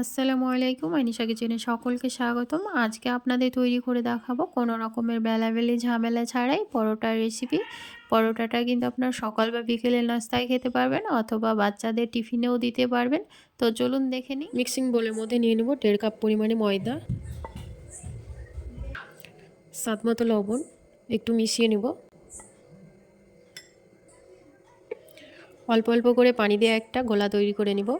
আসসালামু আলাইকুম, আনিশা কিচেনে সকলকে স্বাগতম। আজকে আপনাদের তৈরি করে দেখাবো কোনো রকমের বেলাবেলি ঝামেলা ছাড়াই পরোটার রেসিপি পরোটাটা কিন্তু আপনার সকাল বা বিকেলের নাস্তায় খেতে পারবেন অথবা বাচ্চাদের টিফিনেও দিতে পারবেন। তো চলুন দেখে নিই। মিক্সিং বোলের মধ্যে নিয়ে নেব দেড় কাপ পরিমাণে ময়দা, স্বাদ মতো লবণ, একটু মিশিয়ে নেব। অল্প অল্প করে পানি দিয়ে একটা গোলা তৈরি করে নেব।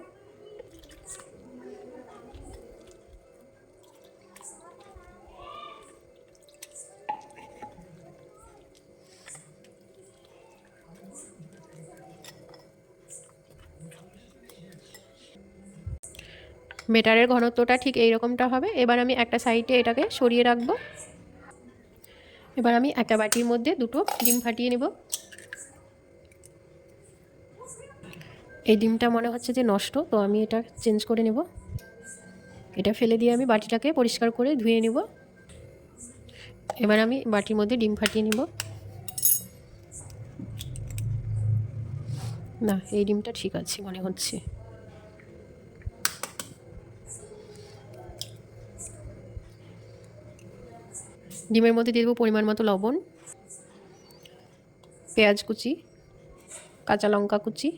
বেটারের ঘনত্বটা ঠিক এই রকমটা হবে। এবার আমি একটা সাইডে এটাকে সরিয়ে রাখব। এবার আমি একটা বাটির মধ্যে দুটো ডিম ফাটিয়ে নেব। এই ডিমটা মনে হচ্ছে যে নষ্ট, তো আমি এটা চেঞ্জ করে নেব। এটা ফেলে দিয়ে আমি বাটিটাকে পরিষ্কার করে ধুয়ে নেব। এবার আমি বাটির মধ্যে ডিম ফাটিয়ে নেব। না, এই ডিমটা ঠিক আছে মনে হচ্ছে। ডিমের মধ্যে দিয়ে দেবো পরিমাণ মতো লবণ, পেঁয়াজ কুচি, কাঁচা লঙ্কা কুচি,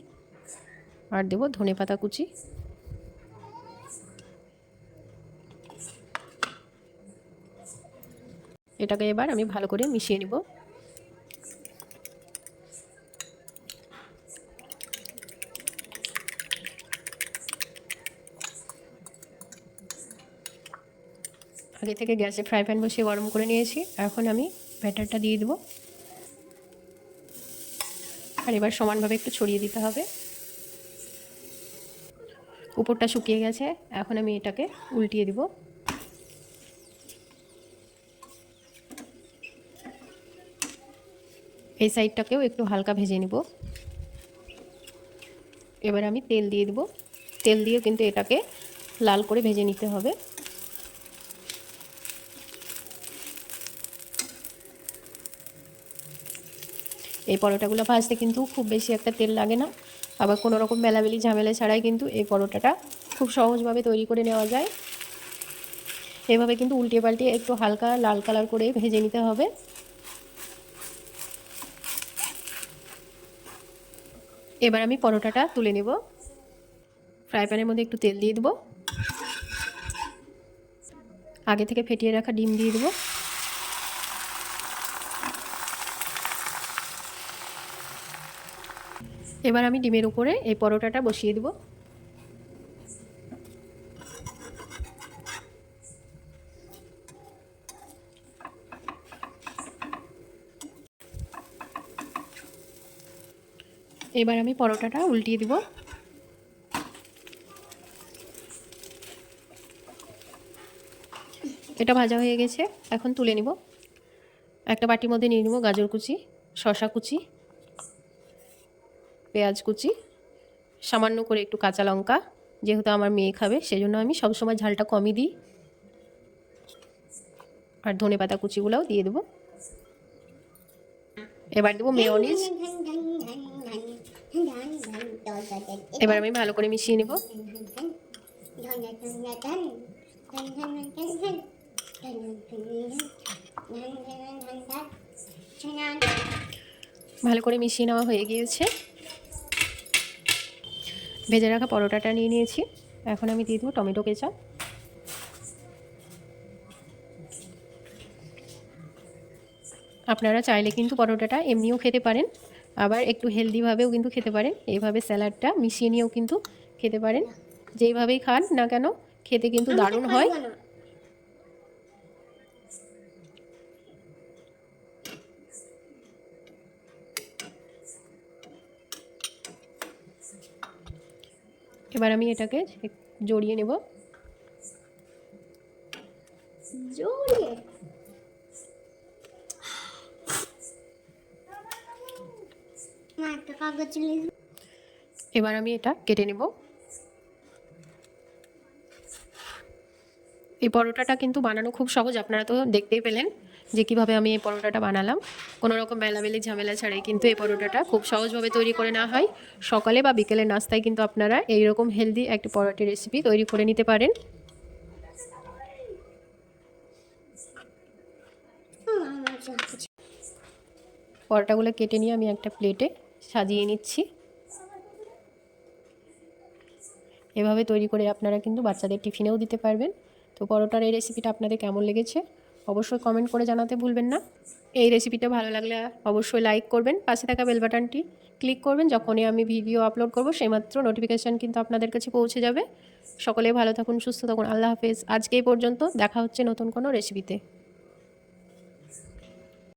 আর দেবো ধনে পাতা কুচি। এটাকে এবার আমি ভালো করে মিশিয়ে নিব। আগে থেকে গ্যাসে ফ্রাই প্যান বসিয়ে গরম করে নিয়েছি। এখন আমি ব্যাটারটা দিয়ে দেবো। আর এবার সমানভাবে একটু ছড়িয়ে দিতে হবে। উপরটা শুকিয়ে গেছে। এখন আমি এটাকে উল্টিয়ে দিব। এই সাইডটাকেও একটু হালকা ভেজে নিব। এবার আমি তেল দিয়ে দেবো। তেল দিয়ে কিন্তু এটাকে লাল করে ভেজে নিতে হবে। এই পরোটাগুলো ভাজতে কিন্তু খুব বেশি একটা তেল লাগে না। আবার কোনো রকম বেলাবেলি ঝামেলা ছাড়াই কিন্তু এই পরোটাটা খুব সহজভাবে তৈরি করে নেওয়া যায়। এভাবে কিন্তু উল্টে পাল্টে একটু হালকা লাল কালার করে ভেজে নিতে হবে। এবার আমি পরোটাটা তুলে নেব। ফ্রাই প্যানের মধ্যে একটু তেল দিয়ে দেবো। আগে থেকে ফেটিয়ে রাখা ডিম দিয়ে দেবো। এবার আমি ডিমের উপরে এই পরোটাটা বসিয়ে দেব। এবার আমি পরোটাটা উল্টিয়ে দিব। এটা ভাজা হয়ে গেছে, এখন তুলে নিব। একটা বাটির মধ্যে নিয়ে নেব গাজর কুচি শশা কুচি। পেঁয়াজ কুচি, সামান্য করে একটু কাঁচা লঙ্কা, যেহেতু আমার মেয়ে খাবে, সেজন্য আমি সবসময় ঝালটা কমই দিই। আর ধনে পাতা কুচিগুলোও দিয়ে দেবো। এবার দেবো মেয়নিজ। এবার আমি ভালো করে মিশিয়ে নেব। ভালো করে মিশিয়ে নেওয়া হয়ে গিয়েছে। ভেজে রাখা পরোটাটা নিয়ে নিয়েছি। এখন আমি দিয়ে দেবো টমেটো কেচাপ। আপনারা চাইলে কিন্তু পরোটাটা এমনিও খেতে পারেন আবার একটু হেলদিভাবেও কিন্তু খেতে পারেন। এইভাবে স্যালাডটা মিশিয়ে নিয়েও কিন্তু খেতে পারেন। যেইভাবেই খান না কেন খেতে কিন্তু দারুণ হয়। এবার আমি এটাকে জড়িয়ে নেব। জড়িয়ে? এবার আমি এটা কেটে নেব। এই পরোটাটা কিন্তু বানানো খুব সহজ আপনারা তো দেখতেই পেলেন। যে কীভাবে আমি এই পরোটাটা বানালাম। কোনো রকম বেলাবেলি ঝামেলা ছাড়াই কিন্তু এই পরোটাটা খুব সহজভাবে তৈরি করে না হয়। সকালে বা বিকেলের নাস্তায় কিন্তু আপনারা এই রকম হেলদি একটা পরোটা রেসিপি তৈরি করে নিতে পারেন। পরোটাগুলো কেটে নিয়ে আমি একটা প্লেটে সাজিয়ে নিচ্ছি। এভাবে তৈরি করে আপনারা কিন্তু বাচ্চাদের টিফিনেও দিতে পারবেন। তো পরোটার এই রেসিপিটা আপনাদের কেমন লেগেছে? অবশ্যই কমেন্ট করে জানাতে ভুলবেন না। এই রেসিপিটা ভালো লাগলে অবশ্যই লাইক করবেন। পাশে থাকা বেল বাটনটি ক্লিক করবেন। যখনই আমি ভিডিও আপলোড করব, সেইমাত্র নোটিফিকেশান কিন্তু আপনাদের কাছে পৌঁছে যাবে। সকলে ভালো থাকুন, সুস্থ থাকুন। আল্লাহ হাফেজ। আজকে এই পর্যন্ত দেখা হচ্ছে নতুন কোনো রেসিপিতে